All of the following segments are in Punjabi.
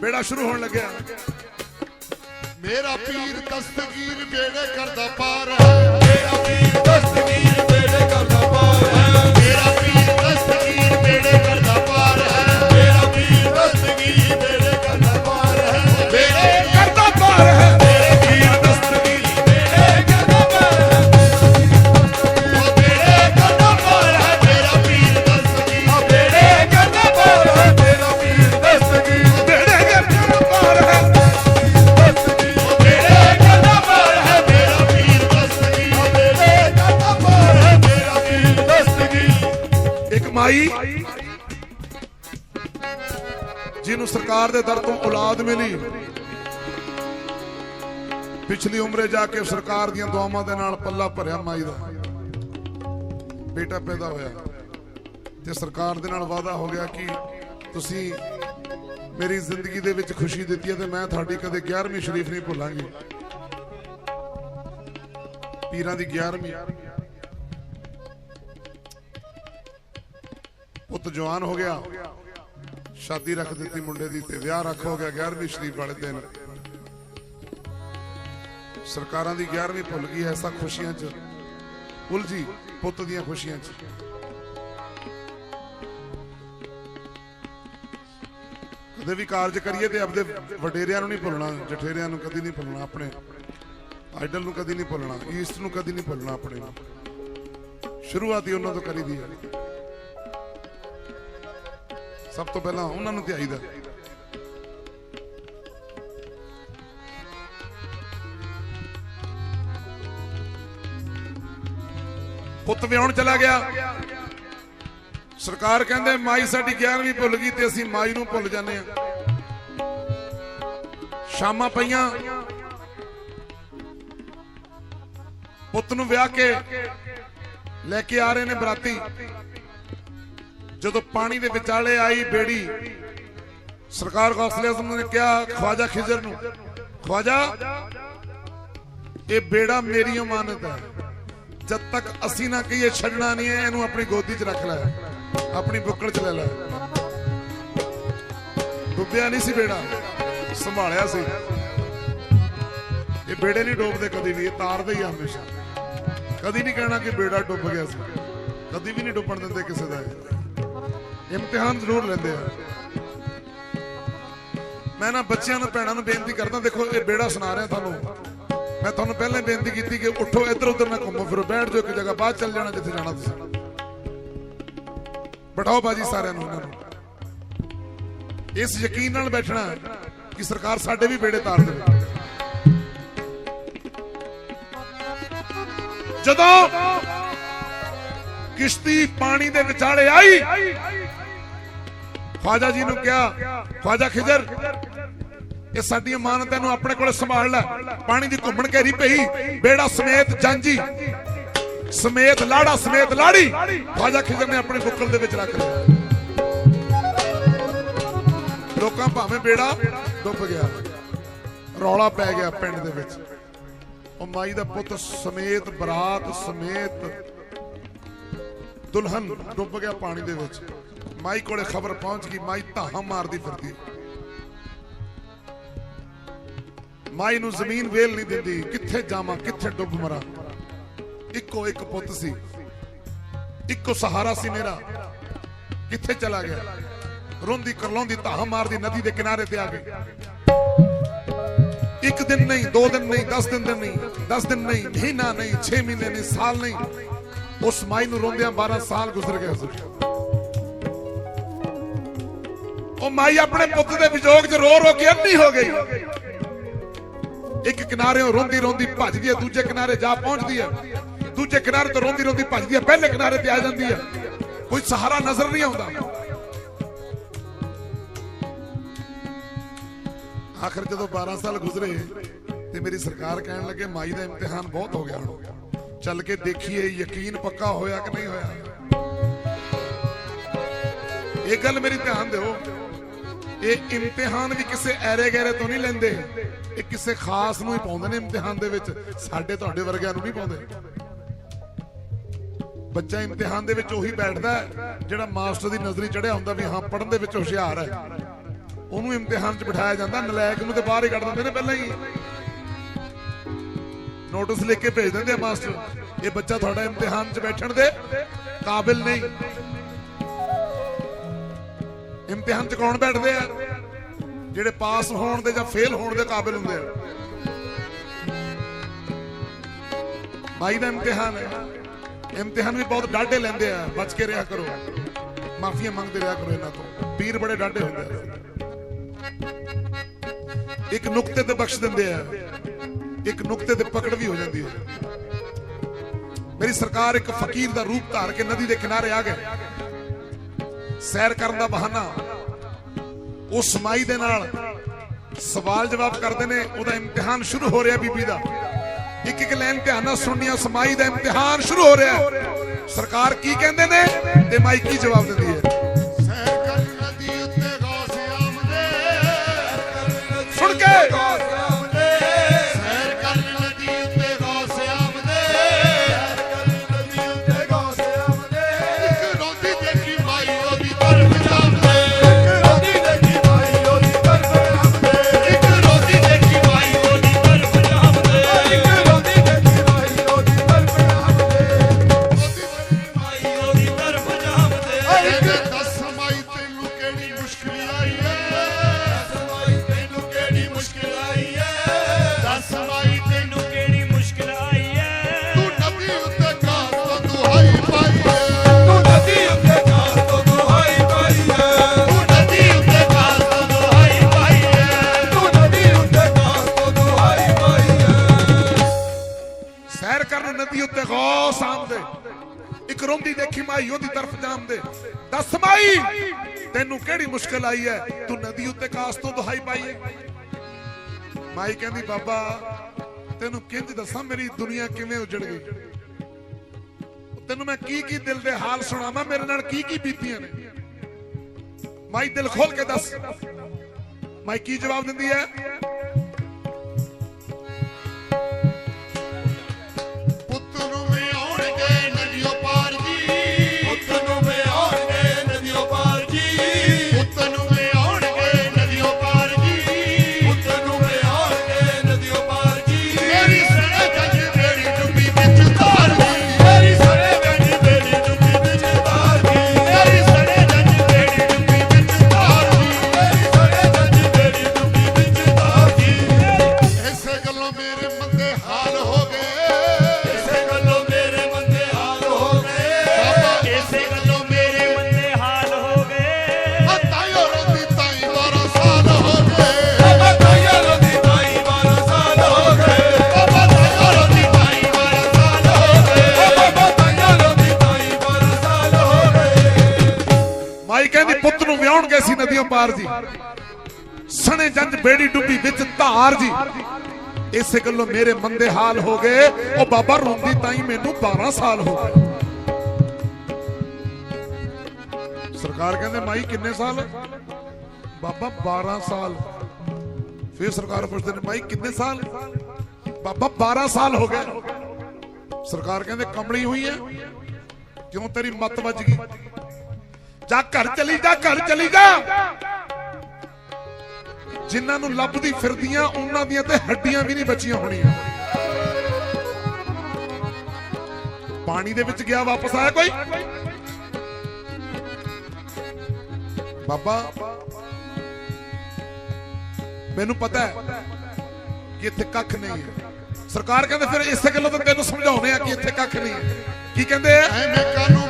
ਬੇੜਾ ਸ਼ੁਰੂ ਹੋਣ ਲੱਗਿਆ। ਮੇਰਾ ਪੀਰ ਦਸਤਗੀਰ ਬੇੜੇ ਕਰਦਾ ਪਾਰ। ਮੇਰਾ ਪੀਰ ਦਸਤਗੀਰ ਬੇੜੇ ਕਰਦਾ ਪਾਰ। ਜਿਹਨੂੰ ਸਰਕਾਰ ਦੇ ਦਰ ਤੋਂ ਔਲਾਦ ਮਿਲੀ। ਪਿਛਲੀ ਉਮਰੇ ਜਾ ਕੇ ਸਰਕਾਰ ਦੀਆਂ ਦੁਆਵਾਂ ਦੇ ਨਾਲ ਪੱਲਾ ਭਰਿਆ ਮਾਈ ਦਾ। ਬੇਟਾ ਪੈਦਾ ਹੋਇਆ। ਤੇ ਸਰਕਾਰ ਦੇ ਨਾਲ ਵਾਅਦਾ ਹੋ ਗਿਆ ਕਿ ਤੁਸੀਂ ਮੇਰੀ ਜ਼ਿੰਦਗੀ ਦੇ ਵਿੱਚ ਖੁਸ਼ੀ ਦਿੱਤੀ ਹੈ ਤੇ ਮੈਂ ਤੁਹਾਡੀ ਕਦੇ 11ਵੀਂ ਸ਼ਰੀਫ ਨਹੀਂ ਭੁੱਲਾਂਗੀ। ਪੀਰਾਂ ਦੀ 11ਵੀਂ ਪੁੱਤ ਜਵਾਨ ਹੋ ਗਿਆ। ਸ਼ਾਦੀ ਰੱਖ ਦਿੱਤੀ ਮੁੰਡੇ ਦੀ ਤੇ ਵਿਆਹ ਰੱਖ ਹੋ ਗਿਆ 11ਵੀਂ ਸ਼ਰੀਫ ਵਾਲੇ ਦਿਨ। ਸਰਕਾਰਾਂ ਦੀ 11ਵੀਂ ਭੁੱਲ ਗਈ ਐਸਾ ਖੁਸ਼ੀਆਂ 'ਚ। ਉਲਝੀ ਪੁੱਤ ਦੀਆਂ ਖੁਸ਼ੀਆਂ 'ਚ। ਕਦੇ ਵੀ ਕਾਰਜ ਕਰੀਏ ਤੇ ਆਪਦੇ ਵਡੇਰਿਆਂ ਨੂੰ ਨਹੀਂ ਭੁੱਲਣਾ, ਜਠੇਰਿਆਂ ਨੂੰ ਕਦੀ ਨਹੀਂ ਭੁੱਲਣਾ ਆਪਣੇ। ਆਈਡਲ ਨੂੰ ਕਦੀ ਨਹੀਂ ਭੁੱਲਣਾ, ਈਸਟ ਨੂੰ ਕਦੀ ਨਹੀਂ ਭੁੱਲਣਾ ਆਪਣੇ। ਨੂੰ ਸ਼ੁਰੂਆਤ ਹੀ ਉਹਨਾਂ ਤੋਂ ਕਰੀ ਦੀ ਹੈ। ਸਭ ਤੋਂ ਪਹਿਲਾਂ ਉਹਨਾਂ ਨੂੰ ਧਿਆਈਦਾ ਪੁੱਤ ਵਿਆਹਣ ਚਲਾ ਗਿਆ। ਸਰਕਾਰ ਕਹਿੰਦੇ, ਮਾਈ ਸਾਡੀ 11ਵੀਂ ਭੁੱਲ ਗਈ ਤੇ ਅਸੀਂ ਮਾਈ ਨੂੰ ਭੁੱਲ ਜਾਂਦੇ ਆ ਸ਼ਾਮਾਂ ਪਈਆਂ। ਪੁੱਤ ਨੂੰ ਵਿਆਹ ਕੇ ਲੈ ਕੇ ਆ ਰਹੇ ਨੇ ਬਰਾਤੀ। ਜਦੋਂ ਪਾਣੀ ਦੇ ਵਿਚਾਲੇ ਆਈ ਬੇੜੀ, ਸਰਕਾਰ ਗੌਸਲੇ ਆਜ਼ਮ ਨੇ ਕਿਹਾ, ਖਵਾਜਾ ਖਿਜ਼ਰ ਨੂੰ। ਖਵਾਜਾ, ਇਹ ਬੇੜਾ ਮੇਰੀ ਅਮਾਨਤ ਹੈ। ਜਦ ਤੱਕ ਅਸੀਂ ਨਾ ਕਹੀਏ ਛੱਡਣਾ ਨਹੀਂ ਹੈ, ਇਹਨੂੰ ਆਪਣੀ ਗੋਦੀ 'ਚ ਰੱਖ ਲੈ। ਆਪਣੀ ਬੁੱਕਲ 'ਚ ਲੈ ਲੈ। ਡੁੱਬਿਆ ਨਹੀਂ ਸੀ ਬੇੜਾ, ਸੰਭਾਲਿਆ ਸੀ। ਇਹ ਬੇੜੇ ਨਹੀਂ ਡੁੱਬਦੇ ਕਦੀ ਵੀ, ਇਹ ਤਾਰਦੇ ਹੀ ਆ ਹਮੇਸ਼ਾ। ਕਦੀ ਨਹੀਂ ਕਹਿਣਾ ਕਿ ਬੇੜਾ ਡੁੱਬ ਗਿਆ ਸੀ। ਕਦੀ ਵੀ ਨਹੀਂ ਡੁੱਬਣ ਦਿੰਦੇ ਕਿਸੇ ਦਾ ਇਮਤਿਹਾਨ ਜ਼ਰੂਰ ਲੈਂਦੇ ਆ। ਮੈਂ ਨਾ ਬੱਚਿਆਂ ਨੂੰ, ਭੈਣਾਂ ਨੂੰ ਬੇਨਤੀ ਕਰਦਾ, ਦੇਖੋ, ਇਹ ਬੇੜਾ ਸੁਣਾ ਰਿਹਾ ਤੁਹਾਨੂੰ। ਮੈਂ ਤੁਹਾਨੂੰ ਪਹਿਲਾਂ ਬੇਨਤੀ ਕੀਤੀ ਕਿ ਉੱਠੋ ਇੱਧਰ ਉੱਧਰ ਨਾ ਘੁੰਮੋ, ਫਿਰੋ ਬੈਠ ਜਾਓ ਇੱਕ ਜਗ੍ਹਾ, ਬਾਅਦ ਚੱਲ ਜਾਣਾ ਜਿੱਥੇ ਜਾਣਾ ਤੁਸੀਂ। ਬਿਠਾਓ ਬਾਜੀ ਸਾਰਿਆਂ ਨੂੰ ਉਹਨਾਂ ਨੂੰ। ਇਸ ਯਕੀਨ ਨਾਲ ਬੈਠਣਾ ਕਿ ਸਰਕਾਰ ਸਾਡੇ ਵੀ ਬੇੜੇ ਤਾਰ ਦੇਵੇ। ਜਦੋਂ ਕਿਸ਼ਤੀ ਪਾਣੀ ਦੇ ਵਿਚਾਲੇ ਆਈ ਖਵਾਜਾ ਜੀ ਨੂੰ ਕਿਹਾ, ਖਵਾਜਾ ਖਿਜਰ, ਇਹ ਸਾਡੀ ਅਮਾਨਤ ਨੂੰ ਆਪਣੇ ਕੋਲ ਸੰਭਾਲ ਲੈ। ਪਾਣੀ ਦੀ ਘੁੰਮਣ ਘੇਰੀ ਪਈ, ਬੇੜਾ ਸਮੇਤ ਜਾਂਜੀ। ਸਮੇਤ ਲਾੜਾ, ਸਮੇਤ ਲਾੜੀ। ਖਵਾਜਾ ਖਿਜਰ ਨੇ ਆਪਣੇ ਬੁੱਕਲ ਦੇ ਵਿੱਚ ਰੱਖ ਲਿਆ। ਲੋਕਾਂ ਭਾਵੇਂ ਬੇੜਾ ਡੁੱਬ ਗਿਆ, ਰੌਲਾ ਪੈ ਗਿਆ ਪਿੰਡ ਦੇ ਵਿੱਚ। ਉਹ ਮਾਈ ਦਾ ਪੁੱਤ ਸਮੇਤ ਬਰਾਤ, ਸਮੇਤ ਦੁਲਹਨ ਡੁੱਬ ਗਿਆ ਪਾਣੀ ਦੇ ਵਿੱਚ। ਮਾਈ ਕੋਲੇ ਖਬਰ ਪਹੁੰਚ ਗਈ, ਮਾਈ ਧਾਹਾਂ ਮਾਰਦੀ ਫਿਰਦੀ। ਮਾਈ ਨੂੰ ਜ਼ਮੀਨ ਵੇਲ ਨਹੀਂ ਦਿੰਦੀ, ਕਿੱਥੇ ਜਾਵਾਂ, ਕਿੱਥੇ ਡੁੱਬ ਮਰਾਂ। ਇੱਕੋ ਇੱਕ ਪੁੱਤ ਸੀ, ਇੱਕੋ ਸਹਾਰਾ ਸੀ ਮੇਰਾ। ਕਿੱਥੇ ਚਲਾ ਗਿਆ? ਰੋਂਦੀ ਕਰਲਾਉਂਦੀ ਧਾਹਾਂ ਮਾਰਦੀ ਨਦੀ ਦੇ ਕਿਨਾਰੇ ਤੇ ਆ ਗਈ। ਇੱਕ ਦਿਨ ਨਹੀਂ, ਦੋ ਦਿਨ ਨਹੀਂ 10 ਦਿਨ ਨਹੀਂ 10 ਦਿਨ ਨਹੀਂ, ਮਹੀਨਾ ਨਹੀਂ 6 ਮਹੀਨੇ ਨਹੀਂ, ਸਾਲ ਨਹੀਂ। ਉਸ ਮਾਈ ਨੂੰ ਰੋਂਦਿਆਂ 12 ਸਾਲ ਗੁਜ਼ਰ ਗਏ ਸੀ ਉਹ ਮਾਈ ਆਪਣੇ ਪੁੱਤ ਦੇ ਵਿਜੋਗ 'ਚ ਰੋ ਰੋ ਕੇ ਅੰਨੀ ਹੋ ਗਈ। ਇੱਕ ਕਿਨਾਰੇ ਰੋਂਦੀ ਰੋਂਦੀ ਭੱਜਦੀ ਹੈ, ਦੂਜੇ ਕਿਨਾਰੇ ਜਾ ਪਹੁੰਚਦੀ ਹੈ। ਦੂਜੇ ਕਿਨਾਰੇ ਤੋਂ ਰੋਂਦੀ ਰੋਂਦੀ ਭੱਜਦੀ ਹੈ, ਪਹਿਲੇ ਕਿਨਾਰੇ ਤੇ ਆ ਜਾਂਦੀ ਹੈ। ਕੋਈ ਸਹਾਰਾ ਨਜ਼ਰ ਨਹੀਂ ਆਉਂਦਾ। ਆਖਰ ਜਦੋਂ 12 ਸਾਲ ਗੁਜ਼ਰੇ ਤੇ ਮੇਰੀ ਸਰਕਾਰ ਕਹਿਣ ਲੱਗੇ, ਮਾਈ ਦਾ ਇਮਤਿਹਾਨ ਬਹੁਤ ਹੋ ਗਿਆ ਹੁਣ। ਚੱਲ ਕੇ ਦੇਖੀਏ, ਯਕੀਨ ਪੱਕਾ ਹੋਇਆ ਕਿ ਨਹੀਂ ਹੋਇਆ? ਇਹ ਗੱਲ ਮੇਰੀ ਧਿਆਨ ਦਿਓ। ਇਹ ਇਮਤਿਹਾਨ ਵੀ ਕਿਸੇ ਐਰੇ ਗੈਰੇ ਤੋਂ ਨਹੀਂ ਲੈਂਦੇ। ਇਹ ਕਿਸੇ ਖਾਸ ਨੂੰ ਹੀ ਪਾਉਂਦੇ ਨੇ ਇਮਤਿਹਾਨ ਦੇ ਵਿੱਚ। ਸਾਡੇ ਤੁਹਾਡੇ ਵਰਗਿਆਂ ਨੂੰ ਨਹੀਂ ਪਾਉਂਦੇ। ਬੱਚਾ ਇਮਤਿਹਾਨ ਦੇ ਵਿੱਚ ਉਹੀ ਬੈਠਦਾ ਜਿਹੜਾ ਮਾਸਟਰ ਦੀ ਨਜ਼ਰੀ ਚੜਿਆ ਹੁੰਦਾ ਵੀ ਹਾਂ ਪੜਨ ਦੇ ਵਿੱਚ ਹੁਸ਼ਿਆਰ ਹੈ। ਉਹਨੂੰ ਇਮਤਿਹਾਨ 'ਚ ਬਿਠਾਇਆ ਜਾਂਦਾ, ਨਲਾਇਕ ਨੂੰ ਤੇ ਬਾਹਰ ਹੀ ਕੱਢ ਦਿੰਦੇ ਨੇ ਪਹਿਲਾਂ ਹੀ। ਨੋਟਿਸ ਲਿਖ ਕੇ ਭੇਜ ਦਿੰਦੇ ਆ ਮਾਸਟਰ, ਇਹ ਬੱਚਾ ਤੁਹਾਡਾ ਇਮਤਿਹਾਨ 'ਚ ਬੈਠਣ ਦੇ ਕਾਬਿਲ ਨਹੀਂ। ਇਮਤਿਹਾਨ 'ਚ ਕੌਣ ਬੈਠਦੇ ਆ? ਜਿਹੜੇ ਪਾਸ ਹੋਣ ਦੇ ਜਾਂ ਫੇਲ ਹੋਣ ਦੇ ਕਾਬਿਲ ਹੁੰਦੇ ਆ। ਮਾਈ ਦਾ ਇਮਤਿਹਾਨ ਹੈ। ਇਮਤਿਹਾਨ ਵੀ ਬਹੁਤ ਡਾਢੇ ਲੈਂਦੇ ਆ। ਬਚ ਕੇ ਰਿਹਾ ਕਰੋ। ਮਾਫੀਆਂ ਮੰਗਦੇ ਰਿਹਾ ਕਰੋ ਇਹਨਾਂ ਤੋਂ। ਪੀਰ ਬੜੇ ਡਾਢੇ ਹੁੰਦੇ ਆ। ਇੱਕ ਨੁਕਤੇ ਤੇ ਬਖਸ਼ ਦਿੰਦੇ ਆ। ਇੱਕ ਨੁਕਤੇ ਤੇ ਪਕੜ ਵੀ ਹੋ ਜਾਂਦੀ ਹੈ। ਮੇਰੀ ਸਰਕਾਰ ਇੱਕ ਫਕੀਰ ਦਾ ਰੂਪ ਧਾਰ ਕੇ ਨਦੀ ਦੇ ਕਿਨਾਰੇ ਆ ਗਏ। ਸੈਰ ਕਰਨ ਦਾ ਬਹਾਨਾ। ਉਸ ਮਾਈ ਦੇ ਨਾਲ ਸਵਾਲ ਜਵਾਬ ਕਰਦੇ ਨੇ, ਉਹਦਾ ਇਮਤਿਹਾਨ ਸ਼ੁਰੂ ਹੋ ਰਿਹਾ ਬੀਬੀ ਦਾ। ਇੱਕ ਇੱਕ ਲਾਈਨ ਧਿਆਨ ਨਾਲ ਸੁਣਨੀਆਂ, ਸਮਾਈ ਦਾ ਇਮਤਿਹਾਨ ਸ਼ੁਰੂ ਹੋ ਰਿਹਾ। ਸਰਕਾਰ ਕੀ ਕਹਿੰਦੇ ਨੇ? ਤੇ ਮਾਈ ਕੀ ਜਵਾਬ ਦਿੰਦੀ ਹੈ। ਕਹਿੰਦੇ ਦੱਸ ਮਾਈ ਤੈਨੂੰ ਕਿਹੜੀ ਮੁਸ਼ਕਿਲ ਆਈ ਹੈ ਦੱਸ ਮਾਈ ਤੈਨੂੰ ਕਿਹੜੀ ਮੁਸ਼ਕਿਲ ਆਈ ਹੈ ਦੱਸ ਮਾਈ ਤੈਨੂੰ ਕਿਹੜੀ ਮੁਸ਼ਕਿਲ ਆਈ ਐ? ਤੂੰ ਨਦੀ ਉੱਤੇ ਕਾਰ ਤੋਂ ਦੁਹਾਈ ਪਾਈ ਹੈ ਤੂੰ ਨਦੀ ਉੱਤੇ ਕਾਰ ਤੋਂ ਦੁਹਾਈ ਪਾਈ ਹੈ ਤੂੰ ਨਦੀ ਉੱਤੇ ਕਾਰ ਤੋਂ ਦੁਹਾਈ ਪਾਈ ਹੈ ਤੂੰ ਨਦੀ ਉੱਤੇ ਕਾਰ ਤੋਂ ਦੁਹਾਈ ਪਾਈ ਹੈ ਸੈਰ ਕਰਨ ਨਦੀ ਉੱਤੇ ਗੌਸ ਆਮਦੇ ਇੱਕ ਰੋਂਦੀ ਦੇਖੀ ਮਾਈ, ਉਹਦੀ ਤਰਫ ਜਾਂਦੇ ਦੱਸ ਮਾਈ, ਤੈਨੂੰ ਕਿਹੜੀ ਮੁਸ਼ਕਲ ਆਈ ਹੈ ਤੂੰ ਨਦੀ ਉੱਤੇ ਕਾਸ ਤੋਂ ਦੁਹਾਈ ਪਾਈ ਹੈ ਮਾਈ ਕਹਿੰਦੀ, ਬਾਬਾ, ਤੈਨੂੰ ਕਿੰਜ ਦੱਸਾਂ, ਮੇਰੀ ਦੁਨੀਆ ਕਿਵੇਂ ਉਜੜ ਗਈ? ਤੈਨੂੰ ਮੈਂ ਕੀ ਕੀ ਦਿਲ ਦੇ ਹਾਲ ਸੁਣਾਵਾਂ, ਮੇਰੇ ਨਾਲ ਕੀ ਕੀ ਬੀਤੀਆਂ ਨੇ? ਮਾਈ, ਦਿਲ ਖੋਲ ਕੇ ਦੱਸ। ਮਾਈ, ਕੀ ਜਵਾਬ ਦਿੰਦੀ ਹੈ ਨਦੀਆਂ ਪਾਰ ਜੀ। ਸਣੇ ਜੰਜ ਬੇੜੀ ਡੁੱਬੀ ਵਿੱਚ ਧਾਰ ਜੀ। ਇਸੇ ਗੱਲੋਂ ਮੇਰੇ ਮੰਦੇ ਹਾਲ ਹੋ ਗਏ। ਉਹ ਬਾਬਾ ਰੋਂਦੀ ਤਾਈ ਮੈਨੂੰ 12 ਸਾਲ ਹੋ ਗਏ। ਸਰਕਾਰ ਕਹਿੰਦੇ, ਮਾਈ ਕਿੰਨੇ ਸਾਲ? ਬਾਬਾ 12 ਸਾਲ। ਫਿਰ ਸਰਕਾਰ ਪੁੱਛਦੇ ਨੇ, ਮਾਈ ਕਿੰਨੇ ਸਾਲ? ਬਾਬਾ 12 ਸਾਲ ਹੋ ਗਏ। ਸਰਕਾਰ ਕਹਿੰਦੇ ਕਮਲੀ ਹੋਈ ਹੈ। ਕਿਉਂ ਤੇਰੀ ਮੱਤ ਵੱਜ ਗਈ? ਜਾ ਘਰ ਚਲੀ ਜਾ ਘਰ ਚਲੀ ਜਾ ਜਿਨ੍ਹਾਂ ਨੂੰ ਲੱਭਦੀ ਫਿਰਦੀਆਂ ਉਹਨਾਂ ਦੀਆਂ ਤੇ ਹੱਡੀਆਂ ਵੀ ਨਹੀਂ ਬਚੀਆਂ ਹੋਣੀਆਂ। ਪਾਣੀ ਦੇ ਵਿੱਚ ਗਿਆ ਵਾਪਸ ਆਇਆ ਕੋਈ? ਬਾਬਾ ਮੈਨੂੰ ਪਤਾ ਹੈ ਕਿ ਇੱਥੇ ਕੱਖ ਨਹੀਂ ਹੈ। ਸਰਕਾਰ ਕਹਿੰਦੇ ਫਿਰ ਇਸੇ ਗੱਲੋਂ ਤਾਂ ਤੈਨੂੰ ਸਮਝਾਉਨੇ ਆ ਕਿ ਇੱਥੇ ਕੱਖ ਨਹੀਂ ਹੈ। ਕੀ ਕਹਿੰਦੇ ਆ? ਐਵੇਂ ਕਾਨੂੰ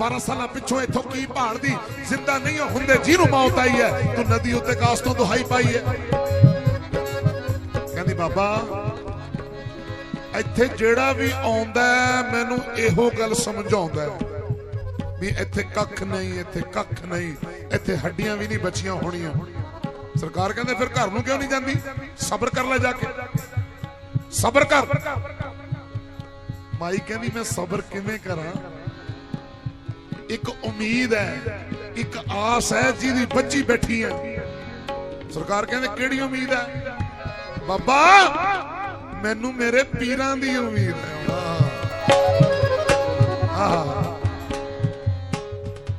12 ਸਾਲਾਂ ਪਿੱਛੋਂ ਇੱਥੋਂ ਕੀ ਭਾਲਦੀ ਜ਼ਿੰਦਾ ਨਹੀਂ ਹੁੰਦੇ, ਜਿਹਨੂੰ ਮੌਤ ਆਈ ਹੈ, ਤੂੰ ਨਦੀ ਉੱਤੇ ਕਾਸ ਤੋਂ ਦੁਹਾਈ ਪਾਈ ਹੈ। ਕਹਿੰਦੀ, ਬਾਬਾ, ਇੱਥੇ ਜਿਹੜਾ ਵੀ ਆਉਂਦਾ ਮੈਨੂੰ ਇਹੋ ਗੱਲ ਸਮਝਾਉਂਦਾ ਵੀ ਇੱਥੇ ਕੱਖ ਨਹੀਂ, ਇੱਥੇ ਕੱਖ ਨਹੀਂ, ਇੱਥੇ ਹੱਡੀਆਂ ਵੀ ਨਹੀਂ ਬਚੀਆਂ ਹੋਣੀਆਂ। ਸਰਕਾਰ ਕਹਿੰਦੇ, ਫਿਰ ਘਰ ਨੂੰ ਕਿਉਂ ਨਹੀਂ ਜਾਂਦੀ? ਸਬਰ ਕਰ ਲੈ ਜਾ ਕੇ। ਸਬਰ ਕਰ। ਮਾਈ ਕਹਿੰਦੀ, ਮੈਂ ਸਬਰ ਕਿਵੇਂ ਕਰਾਂ? ਇੱਕ ਉਮੀਦ ਹੈ, ਇੱਕ ਆਸ ਹੈ ਜਿਹਦੀ ਬੱਚੀ ਬੈਠੀ ਹੈ। ਸਰਕਾਰ ਕਹਿੰਦੇ, ਕਿਹੜੀ ਉਮੀਦ ਹੈ? ਬਾਬਾ, ਮੈਨੂੰ ਮੇਰੇ ਪੀਰਾਂ ਦੀ ਉਮੀਦ ਹੈ। ਆਹ।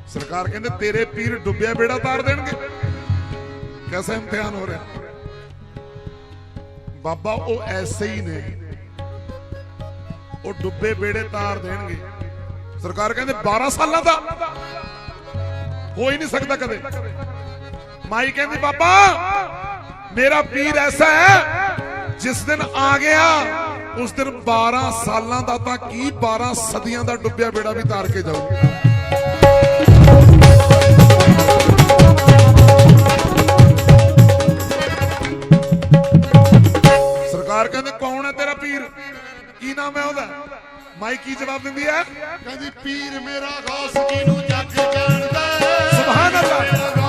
ਸਰਕਾਰ ਕਹਿੰਦੇ, ਤੇਰੇ ਪੀਰ ਡੁੱਬਿਆ ਬੇੜਾ ਤਾਰ ਦੇਣਗੇ। ਕੈਸਾ ਇਮਤਿਹਾਨ ਹੋ ਰਿਹਾ? ਬਾਬਾ, ਉਹ ਐਸੇ ਹੀ ਨੇ। ਉਹ ਡੁੱਬੇ ਬੇੜੇ ਤਾਰ ਦੇਣਗੇ। ਸਰਕਾਰ ਕਹਿੰਦੇ 12 ਸਾਲਾਂ ਦਾ। ਹੋ ਹੀ ਨਹੀਂ ਸਕਦਾ ਕਦੇ। ਮਾਈ ਕਹਿੰਦੀ, ਬਾਬਾ, ਮੇਰਾ ਪੀਰ ਐਸਾ ਹੈ, ਜਿਸ ਦਿਨ ਆ ਗਿਆ, ਉਸ ਦਿਨ 12 ਸਾਲਾਂ ਦਾ ਤਾਂ ਕੀ 12 ਸਦੀਆਂ ਦਾ ਡੁੱਬਿਆ ਬੇੜਾ ਵੀ ਤਾਰ ਕੇ ਜਾਊਗਾ। ਸਰਕਾਰ ਕਹਿੰਦੇ, ਕੌਣ ਹੈ ਤੇਰਾ ਪੀਰ? ਕੀ ਨਾਮ ਹੈ ਉਹਦਾ? ਮਾਈਕੀ ਜਵਾਬ ਦਿੰਦੀ ਹੈ? ਕਹਿੰਦੀ ਪੀਰ ਮੇਰਾ ਗੌਸ ਕਿਨੂੰ ਜੱਗ ਜਾਣਦਾ ਸੁਭਾਨ ਅੱਲਾਹ।